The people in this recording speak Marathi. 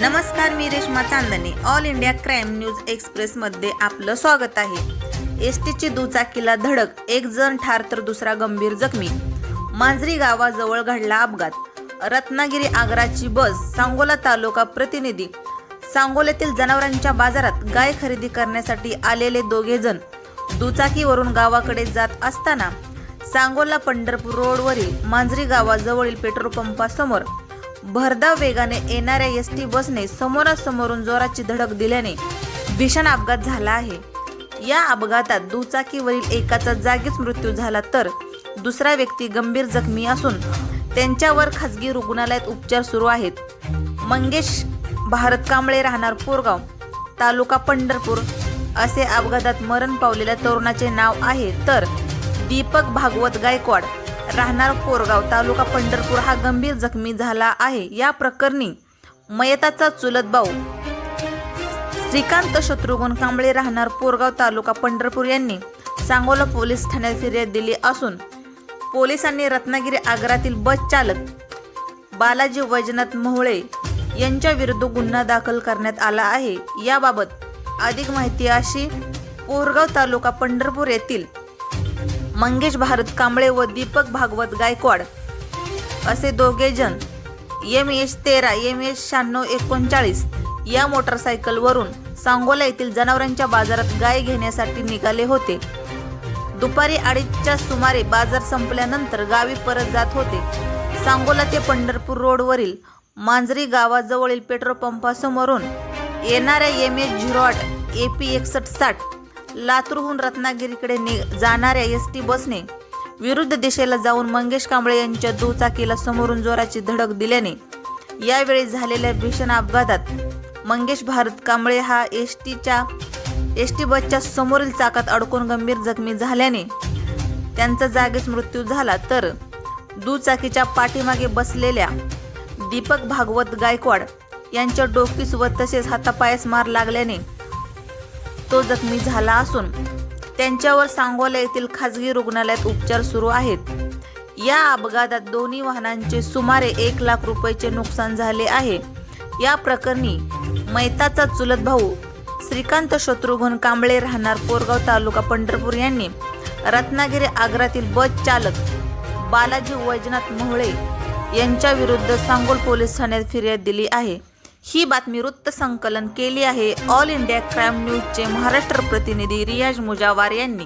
नमस्कार मी Reshma Chandane. All India crime news एक्सप्रेसमध्ये आपलं स्वागत आहे. एस टीची दुचाकीला धडक एक जण ठार तर दुसरा गंभीर जखमी. मांजरी गावाजवळ घडला अपघात. रत्नागिरी आग्राची बस सांगोला तालुका प्रतिनिधी. सांगोल्यातील जनावरांच्या बाजारात गाय खरेदी करण्यासाठी आलेले दोघे जण दुचाकीवरून गावाकडे जात असताना सांगोला पंढरपूर रोडवरील मांजरी गावाजवळील पेट्रोल पंपासमोर भरधाव वेगाने येणाऱ्या एस टी बसने समोरासमोरून जोराची धडक दिल्याने भीषण अपघात झाला आहे. या अपघातात दुचाकीवरील एकाचा जागीच मृत्यू झाला तर दुसरा व्यक्ती गंभीर जखमी असून त्यांच्यावर खासगी रुग्णालयात उपचार सुरू आहेत. मंगेश भारत कांबळे राहणार पोरगाव तालुका पंढरपूर असे अपघातात मरण पावलेल्या तरुणाचे नाव आहे. तर दीपक भागवत गायकवाड राहणार कोरगाव तालुका पंढरपूर हा गंभीर जखमी झाला आहे. या प्रकरणी मयताचा चुलत भाऊ श्रीकांत शत्रुघ्न कांबळे राहणार पोरगाव तालुका पंढरपूर यांनी सांगोला पोलीस ठाण्यात फिर्याद दिली असून पोलिसांनी रत्नागिरी आगारातील बस चालक बालाजी वैजनाथ मोहळे यांच्या विरुद्ध गुन्हा दाखल करण्यात आला आहे. याबाबत अधिक माहिती अशी पोरगाव तालुका पंढरपूर येथील मंगेश भारत कांबळे व दीपक भागवत गायकवाड असे दोघे जण. एम एच तेरा एम एच शहाण्णव एकोणचाळीस या मोटरसायकलवरून सांगोला येथील जनावरांच्या बाजारात गाय घेण्यासाठी निघाले होते. दुपारी अडीचच्या सुमारे बाजार संपल्यानंतर गावी परत जात होते. सांगोला ते पंढरपूर रोडवरील मांजरी गावाजवळील पेट्रोल पंपासमोरून येणाऱ्या एम एच झिरो आठ ए पी एकसष्ट साठ लातूरहून रत्नागिरीकडे नि जाणाऱ्या एस टी बसने विरुद्ध दिशेला जाऊन मंगेश कांबळे यांच्या दुचाकीला समोरून जोराची धडक दिल्याने यावेळी झालेल्या भीषण अपघातात मंगेश भारत कांबळे हा एस टीच्या एस टी बसच्या समोरील चाकात अडकून गंभीर जखमी झाल्याने त्यांचा जागीच मृत्यू झाला. तर दुचाकीच्या पाठीमागे बसलेल्या दीपक भागवत गायकवाड यांच्या डोकीस व तसेच हातापायास मार लागल्याने तो जखमी झाला असून त्यांच्यावर सांगोला येथील खाजगी रुग्णालयात उपचार सुरू आहेत. या अपघातात दोन्ही वाहनांचे सुमारे एक लाख रुपयाचे नुकसान झाले आहे. या प्रकरणी मैताचा चुलत भाऊ श्रीकांत शत्रुघ्न कांबळे राहणार पोरगाव तालुका पंढरपूर यांनी रत्नागिरी आग्रातील बस चालक बालाजी वैजनाथ मोहळे यांच्याविरुद्ध सांगोल पोलीस ठाण्यात फिर्याद दिली आहे. ही बातमी वृत्त संकलन केली आहे. ऑल इंडिया क्राईम न्यूजचे महाराष्ट्र प्रतिनिधी रियाज मुजावार यांनी.